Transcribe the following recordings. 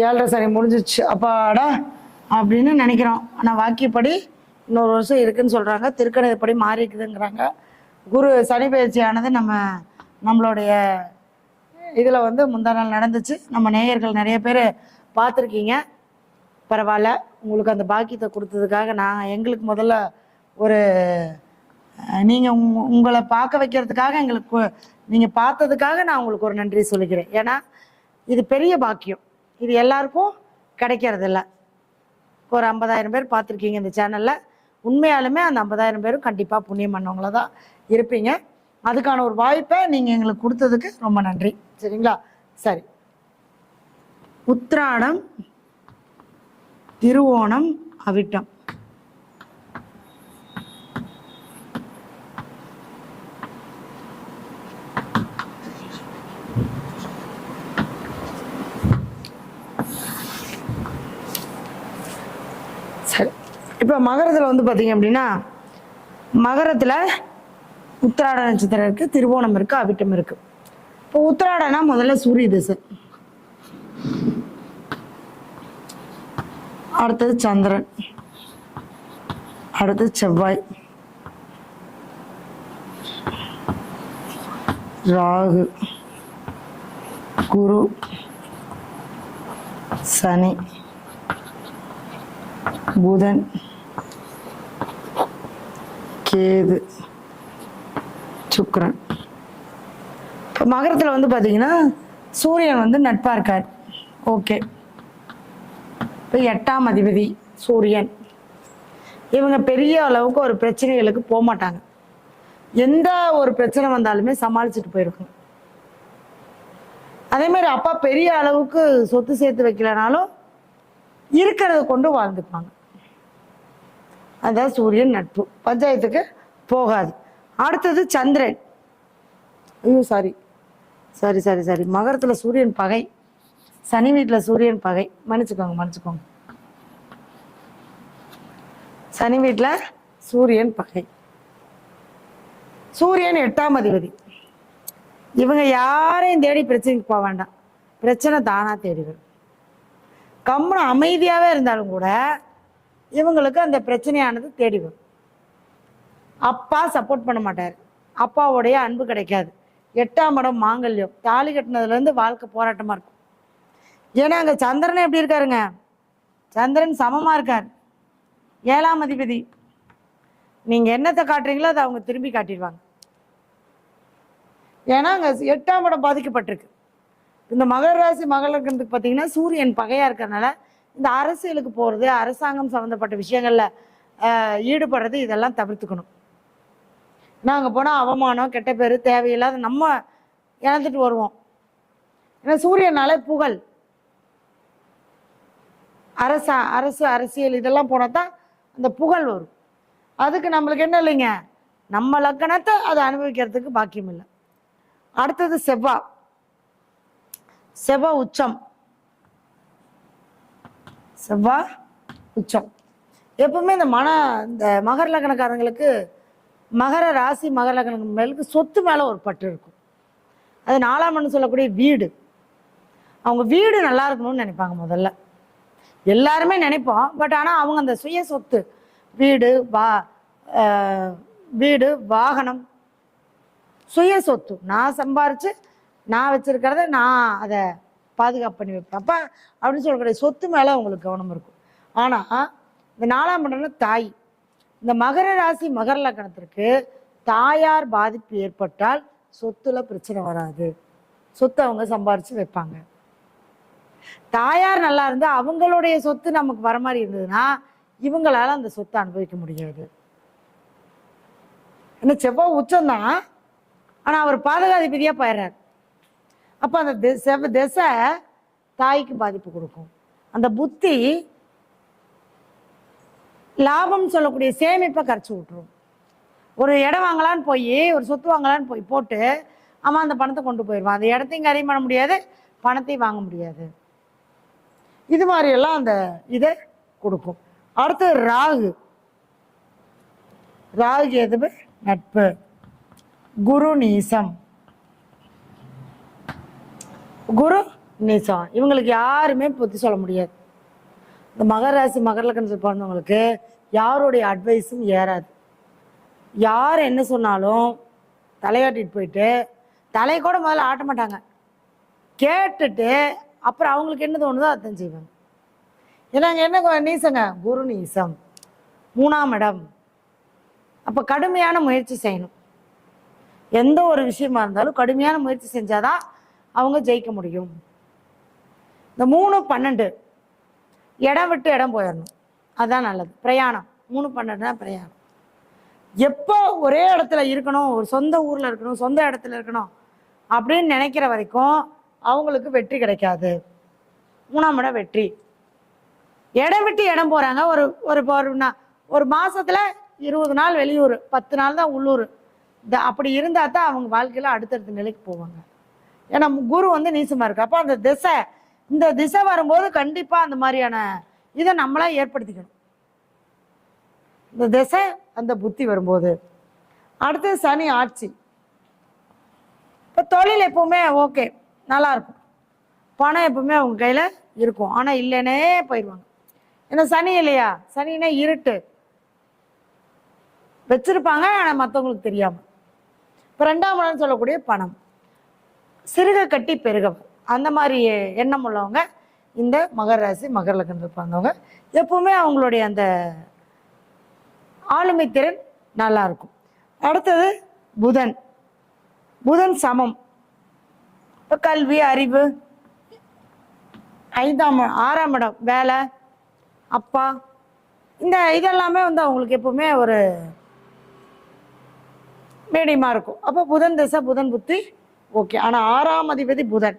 ஏழரை சனி முடிஞ்சிச்சு. அப்பாடா அப்படின்னு நினைக்கிறோம். ஆனால் வாக்கியப்படி இன்னொரு வருஷம் இருக்குன்னு சொல்கிறாங்க திருக்கணிதப்படி மாறி இருக்குதுங்கிறாங்க குரு சனி பயிற்சியானது நம்ம நம்மளுடைய இதில் வந்து முந்தா நாள் நடந்துச்சு. நம்ம நேயர்கள் நிறைய பேர் பார்த்துருக்கீங்க. பரவாயில்ல. உங்களுக்கு அந்த பாக்கியத்தை கொடுத்ததுக்காக நான் எங்களுக்கு முதல்ல ஒரு நீங்கள் உங்களை பார்க்க வைக்கிறதுக்காக எங்களுக்கு நீங்கள் பார்த்ததுக்காக நான் உங்களுக்கு ஒரு நன்றி சொல்லிக்கிறேன். ஏன்னா இது பெரிய பாக்கியம். இது எல்லாருக்கும் கிடைக்கிறதில்ல. ஒரு ஐம்பதாயிரம் பேர் பார்த்துருக்கீங்க இந்த சேனலில் உண்மையாலுமே அந்த ஐம்பதாயிரம் பேரும் கண்டிப்பாக புண்ணியம் பண்ணவங்கள தான் இருப்பீங்க. அதுக்கான ஒரு வாய்ப்பை நீங்கள் எங்களுக்கு கொடுத்ததுக்கு ரொம்ப நன்றி. சரிங்களா? சரி. உத்ராடம் திருவோணம் அவிட்டம் சரி இப்போ மகரத்தில் வந்து பார்த்தீங்க அப்படின்னா மகரத்தில் உத்திராட நட்சத்திரம் இருக்கு திருவோணம் இருக்கு அவிட்டம் இருக்கு. இப்போ உத்திராடனா முதல்ல சூரிய திசை. அடுத்தது சந்திரன். அடுத்தது செவ்வாய். ராகு. குரு. சனி. புதன். கேது. சுக்கரன் இப்போ மகரத்தில் வந்து பார்த்தீங்கன்னா சூரியன் வந்து நட்பாக இருக்கார். ஓகே. இப்போ எட்டாம் அதிபதி சூரியன். இவங்க பெரிய அளவுக்கு ஒரு பிரச்சனைகளுக்கு போக மாட்டாங்க எந்த ஒரு பிரச்சனை வந்தாலுமே சமாளிச்சுட்டு போயிருக்கும். அதே மாதிரி அப்பா பெரிய அளவுக்கு சொத்து சேர்த்து வைக்கலனாலும் இருக்கிறத கொண்டு வாழ்ந்துப்பாங்க. அதான் சூரியன் நட்பு. பஞ்சாயத்துக்கு போகாது. அடுத்தது சந்திரன். ஐயோ சாரி சாரி சாரி சாரி மகரத்தில் சூரியன் பகை. சனி வீட்டில் சூரியன் பகை. மன்னிச்சுக்கோங்க மன்னிச்சுக்கோங்க. சனி வீட்டில் சூரியன் பகை. சூரியன் எட்டாம் அதிபதி. இவங்க யாரையும் தேடி பிரச்சனைக்கு போக வேண்டாம். பிரச்சனை தானாக தேடி வரும் கம்முன்னு அமைதியாகவே இருந்தாலும் கூட இவங்களுக்கு அந்த பிரச்சனையானது தேடி வரும். அப்பா சப்போர்ட் பண்ண மாட்டார். அப்பாவுடைய அன்பு கிடைக்காது. எட்டாம் இடம் மாங்கல்யம். தாலி கட்டினதுலேருந்து வாழ்க்கை போராட்டமாக இருக்கும். ஏன்னா அங்கே சந்திரன் எப்படி இருக்காருங்க? சந்திரன் சமமாக இருக்கார். ஏழாம் அதிபதி. நீங்கள் என்னத்தை காட்டுறீங்களோ அதை அவங்க திரும்பி காட்டிடுவாங்க. ஏன்னா அங்கே எட்டாம் இடம் பாதிக்கப்பட்டிருக்கு. இந்த மகர ராசி மகளக்கிறதுக்கு பார்த்தீங்கன்னா சூரியன் பகையாக இருக்கிறனால இந்த அரசியலுக்கு போகிறது அரசாங்கம் சம்மந்தப்பட்ட விஷயங்களில் ஈடுபடுறது இதெல்லாம் தவிர்த்துக்கணும். நாங்கள் போனால் அவமானம் கெட்ட பேர் தேவையில்லாத நம்ம இழந்துட்டு வருவோம். ஏன்னா சூரியனாலே புகழ். அரசா அரசு அரசியல் இதெல்லாம் போனால் தான் அந்த புகழ் வரும். அதுக்கு நம்மளுக்கு என்ன இல்லைங்க? நம்ம லக்கணத்தை அதை அனுபவிக்கிறதுக்கு பாக்கியம் இல்லை. அடுத்தது செவ்வாய் செவ்வா உச்சம். செவ்வாய் உச்சம். எப்பவுமே இந்த மன இந்த மகர லக்னக்காரங்களுக்கு மகர ராசி மகர லக்னம் மேலுக்கு சொத்து மேலே ஒரு பற்று இருக்கும். அது நாலாம் மணி சொல்லக்கூடிய வீடு. அவங்க வீடு நல்லா இருக்கணும்னு நினைப்பாங்க முதல்ல. எல்லாருமே நினைப்போம். பட் ஆனால் அவங்க அந்த சுய சொத்து வீடு வா வீடு வாகனம் சுய சொத்து. நான் சம்பாரித்து நான் வச்சுருக்கிறத நான் அதை பாதுகாப்பு பண்ணி வைப்பேன். அப்பா அப்படின்னு சொல்லக்கூடிய சொத்து மேலே அவங்களுக்கு கவனம் இருக்கும். ஆனால் இந்த நாலாம் மண்டலம் தாய். இந்த மகர ராசி மகர லக்கணத்திற்கு தாயார் பாதிப்பு ஏற்பட்டால் சொத்துல பிரச்சனை வராது. சொத்து அவங்க சம்பாரிச்சு வைப்பாங்க. தாயார் நல்லா இருந்தால் அவங்களுடைய சொத்து நமக்கு வர மாதிரி இருந்ததுன்னா இவங்களால அந்த சொத்தை அனுபவிக்க முடியாது. என்ன செவ்வாய் உச்சம்தான் ஆனால் அவர் பாதுகாதிபதியாக போயிடுறார். அப்போ அந்த தி- திசை தாய்க்கு பாதிப்பு கொடுக்கும். அந்த புத்தி லாபம் சொல்லக்கூடிய சேமிப்பை கரைச்சி விட்டுரும். ஒரு இடம் வாங்கலான்னு போய் ஒரு சொத்து வாங்கலான்னு போய் போட்டு அவன் அந்த பணத்தை கொண்டு போயிடுவான் அந்த இடத்தையும் கரையும் பண்ண முடியாது பணத்தையும் வாங்க முடியாது. இது மாதிரியெல்லாம் அந்த இதை கொடுக்கும். அடுத்தது ராகு. ராகு எதுவு நட்பு. குரு நீசம். குரு நீசம் இவங்களுக்கு யாருமே பற்றி சொல்ல முடியாது. இந்த மகர ராசி மகர லக்னத்தில் பிறந்தவங்களுக்கு யாருடைய அட்வைஸும் ஏறாது. யார் என்ன சொன்னாலும் தலையாட்டிட்டு போயிட்டு தலையை கூட முதல்ல ஆட்ட மாட்டாங்க. கேட்டுட்டு அப்புறம் அவங்களுக்கு என்ன தோணுதோ அதான் செய்வாங்க. ஏன்னா என்ன நீசங்க? குரு நீசம். மூணாம் இடம். அப்போ கடுமையான முயற்சி செய்யணும். எந்த ஒரு விஷயமா இருந்தாலும் கடுமையான முயற்சி செஞ்சாதான் அவங்க ஜெயிக்க முடியும். இந்த மூணு பன்னெண்டு இடம் விட்டு இடம் போயிடணும். அதுதான் நல்லது. பிரயாணம். மூணு பன்னெண்டுனா பிரயாணம். எப்போ ஒரே இடத்துல இருக்கணும் ஒரு சொந்த ஊரில் இருக்கணும் சொந்த இடத்துல இருக்கணும் அப்படின்னு நினைக்கிற வரைக்கும் அவங்களுக்கு வெற்றி கிடைக்காது. மூணாம் இடம் வெற்றி. இடம் விட்டு இடம் போகிறாங்க ஒரு ஒரு இப்போ ஒரு மாதத்தில் இருபது நாள் வெளியூர் பத்து நாள் தான் உள்ளூர். இந்த அப்படி இருந்தால் தான் அவங்க வாழ்க்கையில் அடுத்தடுத்த நிலைக்கு போவாங்க. ஏன்னா குரு வந்து நீசமாக இருக்கு. அப்போ அந்த திசை இந்த திசை வரும்போது கண்டிப்பாக அந்த மாதிரியான இதை நம்மளாக ஏற்படுத்திக்கணும். இந்த திசை அந்த புத்தி வரும்போது. அடுத்து சனி ஆட்சி. இப்போ தொழில் எப்பவுமே ஓகே நல்லா இருக்கும். பணம் எப்பவுமே அவங்க கையில் இருக்கும். ஆனால் இல்லைன்னே போயிடுவாங்க. ஏன்னா சனி இல்லையா? சனின்னா இருட்டு. வச்சிருப்பாங்க ஆனால் மற்றவங்களுக்கு தெரியாமல் இப்போ ரெண்டாம் இடம்னு சொல்லக்கூடிய பணம். சிறுக கட்டி பெருகவும் அந்த மாதிரி எண்ணம் உள்ளவங்க இந்த மகர ராசி மகர லக்னத்தில் பிறந்தவங்க. எப்பவுமே அவங்களுடைய அந்த ஆளுமை திறன் நல்லா இருக்கும். அடுத்தது புதன். புதன் சமம். இப்போ கல்வி அறிவு. ஐந்தாம் ஆறாம் இடம் வேலை அப்பா. இந்த இதெல்லாமே வந்து அவங்களுக்கு எப்பவுமே ஒரு மீடியமாக இருக்கும். அப்போ புதன் திசை புதன் புத்தி ஓகே ஆனால் ஆறாம் அதிபதி புதன்.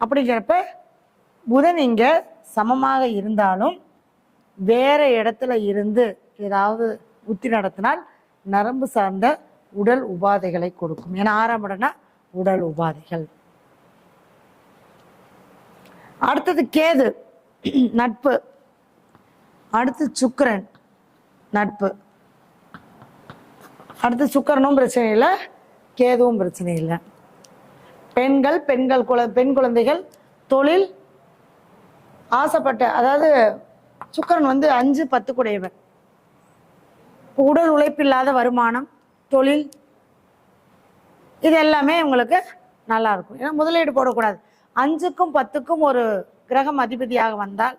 அப்படிங்கிறப்ப புதன் இங்கே சமமாக இருந்தாலும் வேற இடத்துல இருந்து ஏதாவது உத்தி நடத்தினால் நரம்பு சார்ந்த உடல் உபாதைகளை கொடுக்கும். ஏன்னா ஆறாம் இடம்னா உடல் உபாதைகள். அடுத்தது கேது நட்பு. அடுத்து சுக்கரன் நட்பு. அடுத்து சுக்கரனும் பிரச்சனை இல்லை கேதுவும் பிரச்சனை இல்லை. பெண்கள் பெண்கள் குழ பெண் குழந்தைகள் தொழில் ஆசைப்பட்ட அதாவது சுக்கிரன் வந்து அஞ்சு பத்து குடையவர் உடல் உழைப்பில்லாத வருமானம் தொழில் இது எல்லாமே உங்களுக்கு நல்லா இருக்கும். ஏன்னா முதலீடு போடக்கூடாது. அஞ்சுக்கும் பத்துக்கும் ஒரு கிரகம் அதிபதியாக வந்தால்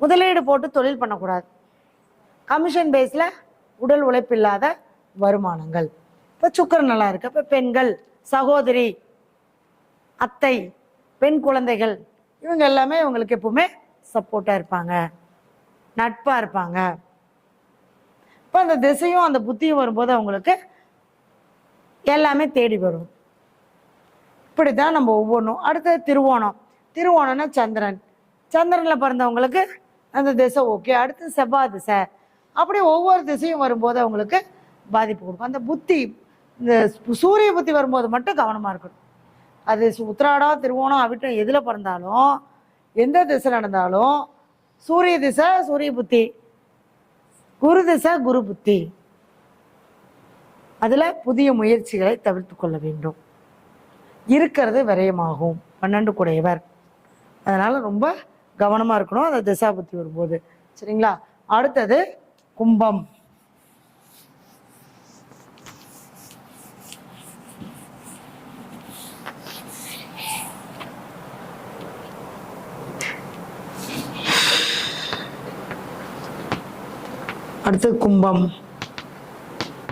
முதலீடு போட்டு தொழில் பண்ணக்கூடாது. கமிஷன் பேஸில் உடல் உழைப்பில்லாத வருமானங்கள். இப்போ சுக்கரன் நல்லா இருக்கு. இப்போ பெண்கள் சகோதரி அத்தை பெண் குழந்தைகள் இவங்க எல்லாமே இவங்களுக்கு எப்பவுமே சப்போர்ட்டாக இருப்பாங்க. நட்பாக இருப்பாங்க. இப்போ அந்த திசையும் அந்த புத்தியும் வரும்போது அவங்களுக்கு எல்லாமே தேடி வரும். இப்படி தான் நம்ம ஒவ்வொன்றும் அடுத்தது திருவோணம். திருவோணம்னா சந்திரன். சந்திரனில் பிறந்தவங்களுக்கு அந்த திசை ஓகே அடுத்து செவ்வாய் திசை. அப்படி ஒவ்வொரு திசையும் வரும்போது அவங்களுக்கு பாதிப்பு கொடுக்கும். அந்த புத்தி இந்த சூரிய புத்தி வரும்போது மட்டும் கவனமாக இருக்கணும். அது சு- உத்திராடம் திருவோணம் அவிட்டம் எதில் பிறந்தாலும் எந்த திசை நடந்தாலும் சூரிய திசை சூரிய புத்தி. குரு திசை குரு புத்தி. அதில் புதிய முயற்சிகளை தவிர்த்து கொள்ள வேண்டும். இருக்கிறது விரயமாகும். பன்னெண்டு கூடையவர். அதனால் ரொம்ப கவனமாக இருக்கணும். அந்த திசா புத்தி வரும்போது. சரிங்களா? அடுத்தது கும்பம். அடுத்தது கும்பம்.